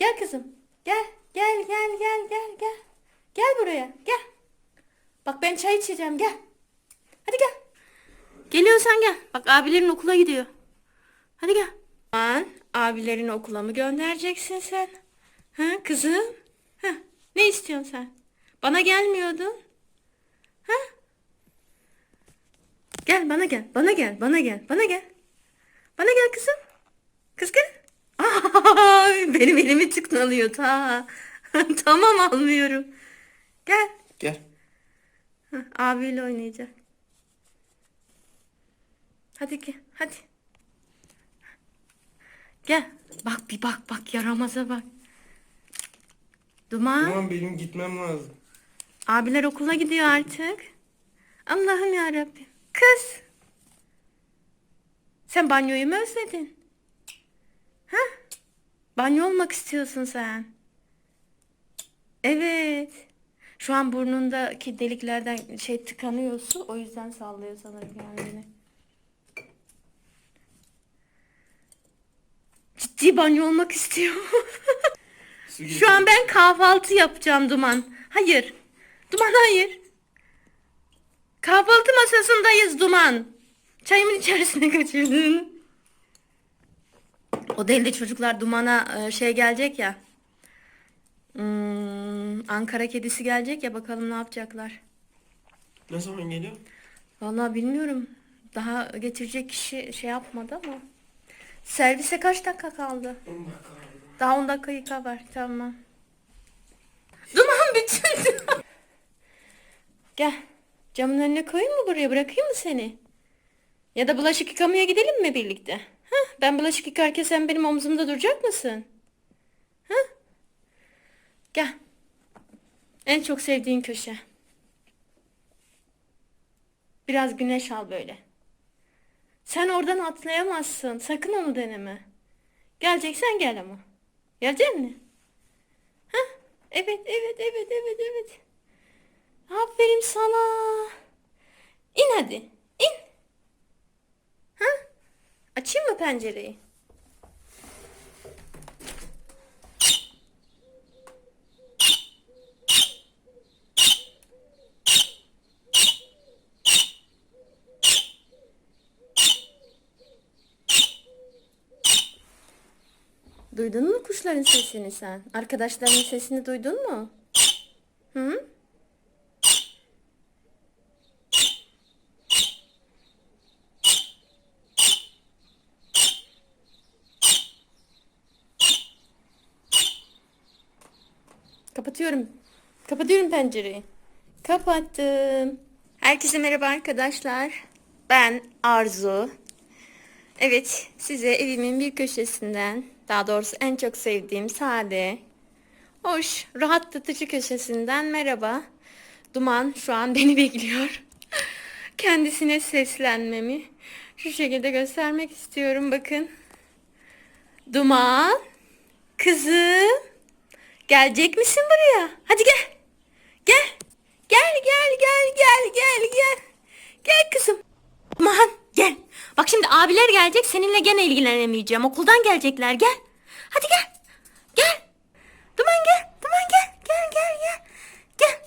Gel kızım. Gel. Gel gel gel gel gel. Gel buraya. Gel. Bak ben çay içeceğim gel. Hadi gel. Geliyorsan gel. Bak abilerin okula gidiyor. Hadi gel. Aman abilerin okula mı göndereceksin sen? Ha kızım? Ha ne istiyorsun sen? Bana gelmiyordun. Ha? Gel bana gel. Bana gel. Bana gel. Bana gel. Bana gel kızım. Kız gel. Benim elimi tıknalıyor ta. tamam almıyorum. Gel. Gel. Hah, abiyle oynayacak. Hadi gel. Hadi. Gel. Bak bir bak bak yaramaza bak. Duman. Tamam benim gitmem lazım. Abiler okula gidiyor artık. Allah'ım ya Rabbim. Kız. Sen banyoyu mu özledin? Ha? Banyo olmak istiyorsun sen. Evet. Şu an burnundaki deliklerden şey tıkanıyor su. O yüzden sallıyor sanırım kendini. Ciddi banyo olmak istiyor. Şu an ben kahvaltı yapacağım Duman. Hayır. Duman hayır. Kahvaltı masasındayız Duman. Çayımın içerisine kaçırdın. O değil de çocuklar Duman'a e, şey gelecek ya. Hmm, Ankara kedisi gelecek ya bakalım ne yapacaklar. Ne zaman geliyor? Vallahi bilmiyorum. Daha getirecek kişi şey yapmadı ama. Servise kaç dakika kaldı? Daha 10 dakika var. Tamam. Duman bütün. Gel. Camın önüne koyayım mı buraya? Bırakayım mı seni? Ya da bulaşık yıkamaya gidelim mi birlikte? Ben bulaşık yıkarken sen benim omzumda duracak mısın? Hah? Gel. En çok sevdiğin köşe. Biraz güneş al böyle. Sen oradan atlayamazsın. Sakın onu deneme. Geleceksen gel ama. Gelecek mi? Hah? Evet, evet, evet, evet, evet. Aferin sana. İn hadi. İn. Ha? Açayım mı pencereyi? Duydun mu kuşların sesini sen? Arkadaşlarının sesini duydun mu? Hı? Kapatıyorum. Kapatıyorum pencereyi. Kapattım. Herkese merhaba arkadaşlar. Ben Arzu. Evet, size evimin bir köşesinden, daha doğrusu en çok sevdiğim sade, hoş, rahatlatıcı köşesinden merhaba. Duman şu an beni bekliyor. Kendisine seslenmemi şu şekilde göstermek istiyorum. Bakın. Duman, kızım, gelecek misin buraya? Hadi gel. Gel. Gel, gel, gel, gel, gel, gel. Gel kızım. Aman gel. Bak şimdi abiler gelecek seninle gene ilgilenemeyeceğim. Okuldan gelecekler gel. Hadi gel. Gel. Duman gel. Duman gel. Gel gel gel. Gel.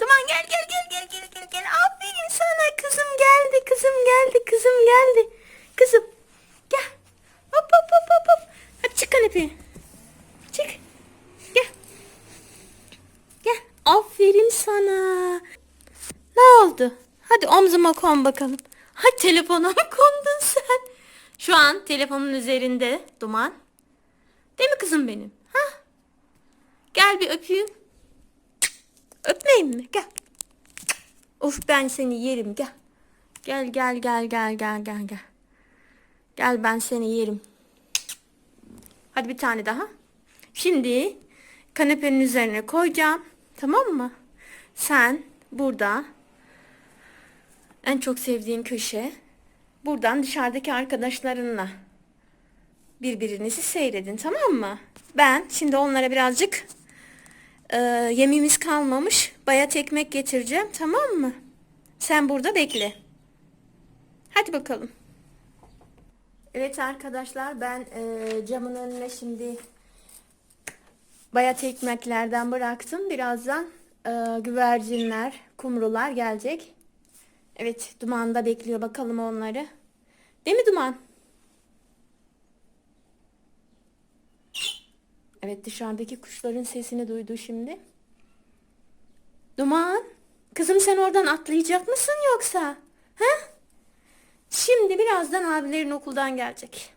Duman gel gel gel gel gel gel gel. Aferin sana kızım geldi. Kızım geldi. Kızım geldi. Kızım. Gel. Hop hop hop hop hop. Hadi çık kanepeye. Çık. Gel. Gel. Aferin sana. Ne oldu? Hadi omzuma kon bakalım. Ha telefona mı kondun sen? Şu an telefonun üzerinde duman. Değil mi kızım benim? Ha? Gel bir öpeyim. Öpmeyeyim mi? Gel. Of ben seni yerim gel. Gel gel gel gel gel gel gel. Gel ben seni yerim. Hadi bir tane daha. Şimdi kanepenin üzerine koyacağım. Tamam mı? Sen burada en çok sevdiğin köşe. Buradan dışarıdaki arkadaşlarınla birbirinizi seyredin tamam mı? Ben şimdi onlara birazcık e, yemimiz kalmamış bayat ekmek getireceğim tamam mı? Sen burada bekle. Hadi bakalım. Evet arkadaşlar ben e, camın önüne şimdi Bayat ekmeklerden bıraktım. Birazdan e, güvercinler, kumrular gelecek. Evet, Duman da bekliyor bakalım onları. Değil mi Duman? Evet, dışarıdaki kuşların sesini duydu şimdi. Duman, kızım sen oradan atlayacak mısın yoksa? Ha? Şimdi birazdan abilerin okuldan gelecek.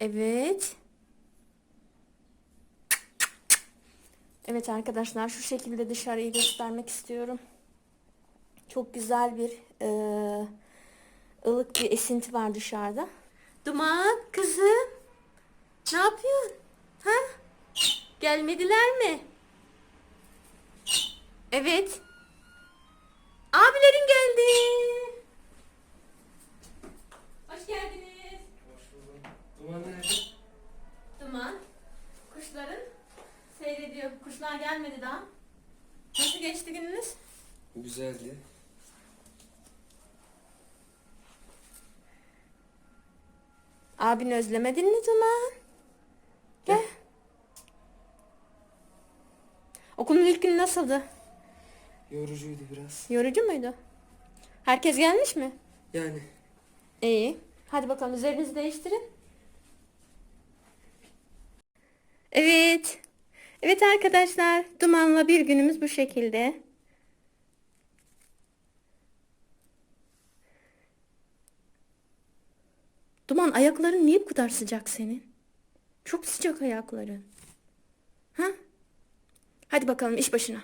Evet. Evet arkadaşlar şu şekilde dışarıyı göstermek istiyorum. Çok güzel bir eee, ılık bir esinti var dışarıda. Duman kızım ne yapıyorsun? Ha? Gelmediler mi? Evet. Abilerin geldi. Hoş geldiniz. Hoş bulduk. Duman nerede? Duman. Kuşların seyrediyor. Kuşlar gelmedi daha. Nasıl geçti gününüz? Güzeldi. Abini özlemedin mi Duman? Gel. Okulun ilk günü nasıldı? Yorucuydu biraz. Yorucu muydu? Herkes gelmiş mi? Yani. İyi. Hadi bakalım üzerinizi değiştirin. Evet. Evet arkadaşlar. Dumanla bir günümüz bu şekilde. Duman ayakların niye bu kadar sıcak senin? Çok sıcak ayakların. Ha? Hadi bakalım iş başına.